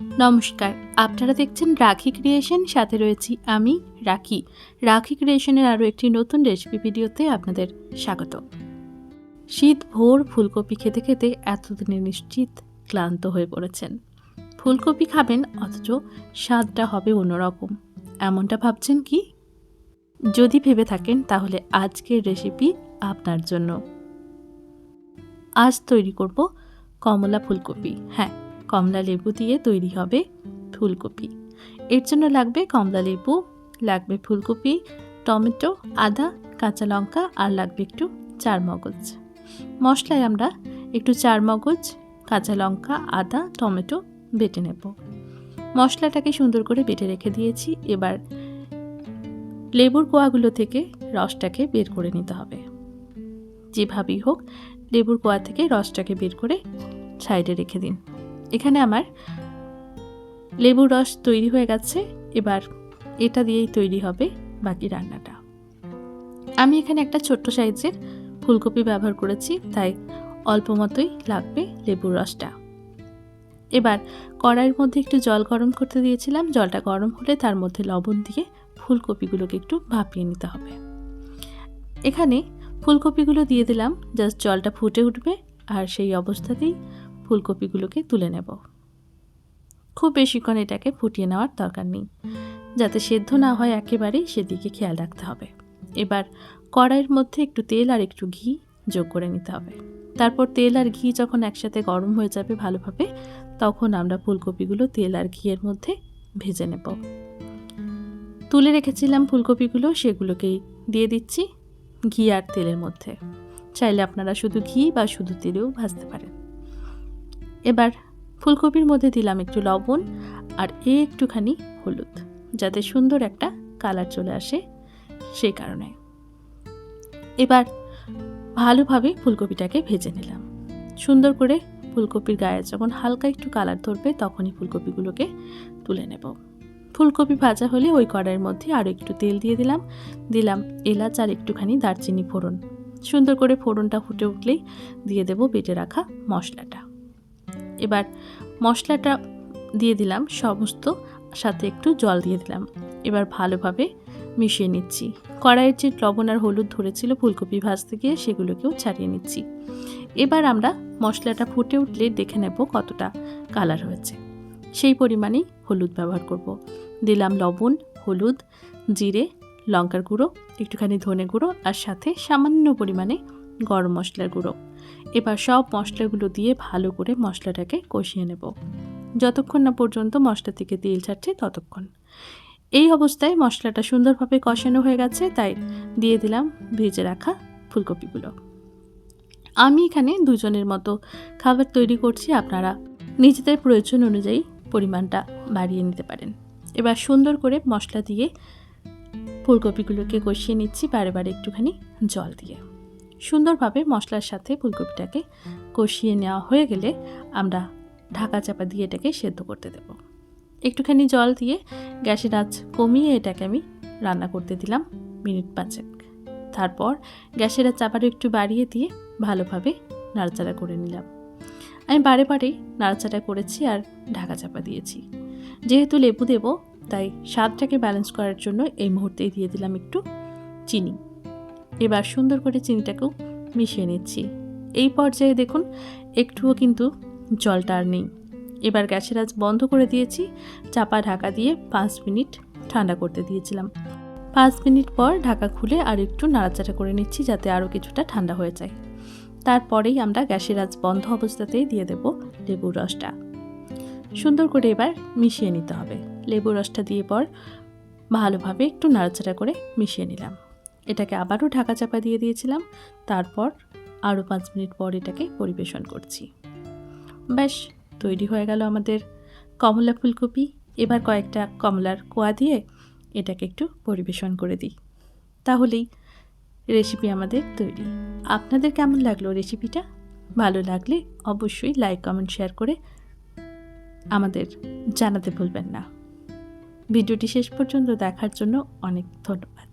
নমস্কার, আপনারা দেখছেন রাখি ক্রিয়েশন, সাথে রয়েছি আমি, রাখি। রাখি ক্রিয়েশনের আরও একটি নতুন রেসিপি ভিডিওতে আপনাদের স্বাগত। শীত ভোর ফুলকপি খেতে খেতে এতদিনে নিশ্চিত ক্লান্ত হয়ে পড়েছেন। ফুলকপি খাবেন, অথচ স্বাদটা হবে অন্যরকম। এমনটা ভাবছেন কি? যদি ভেবে থাকেন, তাহলে আজকের রেসিপি আপনার জন্য। আজ তৈরি করব কমলা ফুলকপি হ্যাঁ কমলা লেবু দিয়ে তৈরি হবে ফুলকপি। এর জন্য লাগবে কমলা লেবু, লাগবে ফুলকপি, টমেটো, আদা, কাঁচা লঙ্কা আর লাগবে একটু চার মগজ মশলায় আমরা একটু চার মগজ কাঁচা লঙ্কা, আদা, টমেটো বেটে নেব। মশলাটাকে সুন্দর করে বেটে রেখে দিয়েছি। এবার লেবুর কোয়াগুলো থেকে রসটাকে বের করে নিতে হবে। যেভাবেই হোক, লেবুর কোয়া থেকে রসটাকে বের করে সাইডে রেখে দিন। এখানে আমার লেবুর রস তৈরি হয়ে গেছে, এবার এটা দিয়েই তৈরি হবে বাকি রান্নাটা। আমি এখানে একটা ছোট্ট সাইজের ফুলকপি ব্যবহার করেছি, তাই অল্প মতোই লাগবে লেবুর রসটা। এবার কড়াইয়ের মধ্যে একটু জল গরম করতে দিয়েছিলাম, জলটা গরম হলে তার মধ্যে লবণ দিয়ে ফুলকপিগুলোকে একটু ভাপিয়ে নিতে হবে। এখানে ফুলকপিগুলো দিয়ে দিলাম, জাস্ট জলটা ফুটে উঠবে, আর সেই অবস্থাতেই ফুলকপিগুলোকে তুলে নেব। খুব বেশিক্ষণ এটাকে ফুটিয়ে নেওয়ার দরকার নেই। যাতে সেদ্ধ না হয় একেবারেই সেদিকে খেয়াল রাখতে হবে। এবার কড়াইয়ের মধ্যে একটু তেল আর একটু ঘি যোগ করে নিতে হবে। তারপর তেল আর ঘি যখন একসাথে গরম হয়ে যাবে ভালোভাবে, তখন আমরা ফুলকপিগুলো তেল আর ঘিয়ের মধ্যে ভেজে নেব। তুলে রেখেছিলাম ফুলকপিগুলো সেগুলোকেই দিয়ে দিচ্ছি ঘি আর তেলের মধ্যে। চাইলে আপনারা শুধু ঘি বা শুধু তেলেও ভাজতে পারেন। এবার ফুলকপির মধ্যে দিলাম একটু লবণ আর একটুখানি হলুদ, যাতে সুন্দর একটা কালার চলে আসে সেই কারণে। এবার ভালোভাবে ফুলকপিটাকে ভেজে নিলাম। সুন্দর করে ফুলকপির গায়ে যখন হালকা একটু কালার ধরবে, তখনই ফুলকপিগুলোকে তুলে নেব। ফুলকপি ভাজা হলে ওই কড়াইয়ের মধ্যে আরও একটু তেল দিয়ে দিলাম। দিলাম এলাচ আর একটুখানি দারচিনি ফোড়ন। সুন্দর করে ফোড়নটা ফুটে উঠলেই দিয়ে দেব বেটে রাখা মশলাটা। এবার মশলাটা দিয়ে দিলাম, সমস্ত সাথে একটু জল দিয়ে দিলাম। এবার ভালোভাবে মিশিয়ে নিচ্ছি। কড়াইয়ের যে লবণ আর হলুদ ধরেছিল ফুলকপি ভাজতে গিয়ে সেগুলোকেও ছাড়িয়ে নিচ্ছি। এবার আমরা মশলাটা ফুটে উঠলে দেখে নেব কতটা কালার হয়েছে। সেই পরিমাণেই হলুদ ব্যবহার করব। দিলাম লবণ, হলুদ, জিরে, লঙ্কার গুঁড়ো, একটুখানি ধনে গুঁড়ো আর সাথে সামান্য পরিমাণে গরম মশলার গুঁড়ো। এবার সব মশলাগুলো দিয়ে ভালো করে মশলাটাকে কষিয়ে নেব। যতক্ষণ না পর্যন্ত মশলা থেকে তেল ছাড়ছে ততক্ষণ। এই অবস্থায় মশলাটা সুন্দরভাবে কষানো হয়ে গেছে, তাই দিয়ে দিলাম ভেজে রাখা ফুলকপিগুলো। আমি এখানে দুজনের মতো খাবার তৈরি করছি, আপনারা নিজেদের প্রয়োজন অনুযায়ী পরিমাণটা বাড়িয়ে নিতে পারেন। এবার সুন্দর করে মশলা দিয়ে ফুলকপিগুলোকে কষিয়ে নিচ্ছি, বারে বারে একটুখানি জল দিয়ে। সুন্দরভাবে মশলার সাথে ফুলকপিটাকে কষিয়ে নেওয়া হয়ে গেলে আমরা ঢাকা চাপা দিয়ে এটাকে সেদ্ধ করতে দেব। একটুখানি জল দিয়ে গ্যাসের আঁচ কমিয়ে এটাকে আমি রান্না করতে দিলাম মিনিট পাঁচেক। তারপর গ্যাসের আঁচ আবারও একটু বাড়িয়ে দিয়ে ভালোভাবে নাড়াচাড়া করে নিলাম। আমি বারে বারে নাড়াচাড়া করেছি আর ঢাকা চাপা দিয়েছি। যেহেতু লেবু দেব, তাই স্বাদটাকে ব্যালেন্স করার জন্য এই মুহূর্তেই দিয়ে দিলাম একটু চিনি। এবার সুন্দর করে চিনিটাকেও মিশিয়ে নিচ্ছি। এই পর্যায়ে দেখুন, একটুও কিন্তু জলটা আর নেই। এবার গ্যাসের আজ বন্ধ করে দিয়েছি, চাপা ঢাকা দিয়ে পাঁচ মিনিট ঠান্ডা করতে দিয়েছিলাম। পাঁচ মিনিট পর ঢাকা খুলে আর একটু নাড়াচাড়া করে নিচ্ছি যাতে আরও কিছুটা ঠান্ডা হয়ে যায়। তারপরেই আমরা গ্যাসের আজ বন্ধ অবস্থাতেই দিয়ে দেব লেবুর রসটা। সুন্দর করে এবার মিশিয়ে নিতে হবে। লেবুর রসটা দিয়ে পর ভালোভাবে একটু নাড়াচাড়া করে মিশিয়ে নিলাম। এটাকে আবারও ঢাকা চাপা দিয়ে দিয়েছিলাম। তারপর আরও পাঁচ মিনিট পর এটাকে পরিবেশন করছি। ব্যাস, তৈরি হয়ে গেল আমাদের কমলা ফুলকপি। এবার কয়েকটা কমলার কোয়া দিয়ে এটাকে একটু পরিবেশন করে দিই। তাহলেই রেসিপি আমাদের তৈরি। আপনাদের কেমন লাগল রেসিপিটা? ভালো লাগলে অবশ্যই লাইক, কমেন্ট, শেয়ার করে আমাদের জানাতে ভুলবেন না। ভিডিওটি শেষ পর্যন্ত দেখার জন্য অনেক ধন্যবাদ।